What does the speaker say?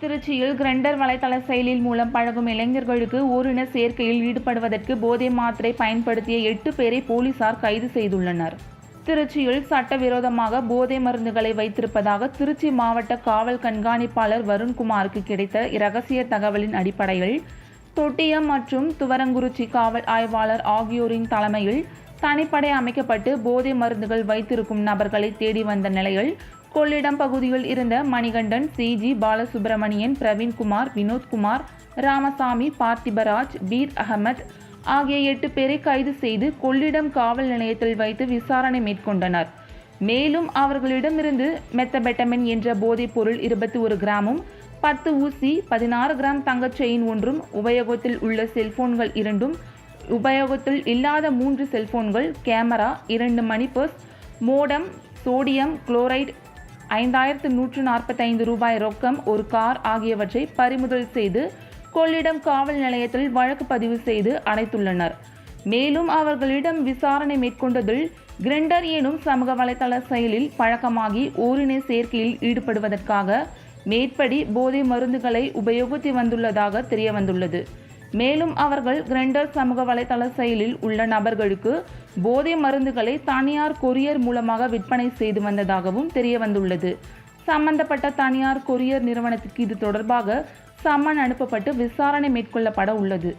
திருச்சியில் கிரெண்டர் வலைத்தள செயலில் மூலம் பழகும் இளைஞர்களுக்கு ஓரின சேர்க்கையில் ஈடுபடுவதற்கு போதை மாத்திரை பயன்படுத்திய எட்டு பேரை போலீசார் கைது செய்துள்ளனர். திருச்சியில் சட்டவிரோதமாக போதை மருந்துகளை வைத்திருப்பதாக திருச்சி மாவட்ட காவல் கண்காணிப்பாளர் வருண்குமாருக்கு கிடைத்த இரகசிய தகவலின் அடிப்படையில் தொட்டியம் மற்றும் துவரங்குறிச்சி காவல் ஆய்வாளர் ஆகியோரின் தலைமையில் தனிப்படை அமைக்கப்பட்டு போதை மருந்துகள் வைத்திருக்கும் நபர்களை தேடி வந்த நிலையில் கொள்ளிடம் பகுதியில் இருந்த மணிகண்டன் சிஜி பாலசுப்பிரமணியன் பிரவீன்குமார் வினோத்குமார் ராமசாமி பார்த்திபராஜ் பீர் அகமத் ஆகிய எட்டு பேரை கைது செய்து கொள்ளிடம் காவல் நிலையத்தில் வைத்து விசாரணை மேற்கொண்டனர். மேலும் அவர்களிடமிருந்து மெத்தபெட்டமின் என்ற போதைப் பொருள் இருபத்தி ஒரு கிராமும் பத்து ஊசி பதினாறு கிராம் தங்கச் செயின் ஒன்றும் உபயோகத்தில் உள்ள செல்போன்கள் இரண்டும் உபயோகத்தில் இல்லாத மூன்று செல்போன்கள் கேமரா இரண்டு money purse modem sodium chloride ஐந்தாயிரத்து நூற்று நாற்பத்தைந்து ரூபாய் ரொக்கம் ஒரு கார் ஆகியவற்றை பறிமுதல் செய்து கொள்ளிடம் காவல் நிலையத்தில் வழக்கு பதிவு செய்து அடைத்துள்ளனர். மேலும் அவர்களிடம் விசாரணை மேற்கொண்டதில் கிரெண்டர் எனும் சமூக வலைதள செயலில் பழக்கமாகி ஓரினை சேர்க்கையில் ஈடுபடுவதற்காக மேற்படி போதை மருந்துகளை உபயோகித்து வந்துள்ளதாக தெரியவந்துள்ளது. மேலும் அவர்கள் கிரெண்டர் சமூக வலைதள செயலில் உள்ள நபர்களுக்கு போதை மருந்துகளை தனியார் கொரியர் மூலமாக விற்பனை செய்து வந்ததாகவும் தெரியவந்துள்ளது. சம்பந்தப்பட்ட தனியார் கொரியர் நிறுவனத்துக்கு இது தொடர்பாக சம்மன் அனுப்பப்பட்டு விசாரணை மேற்கொள்ளப்பட உள்ளது.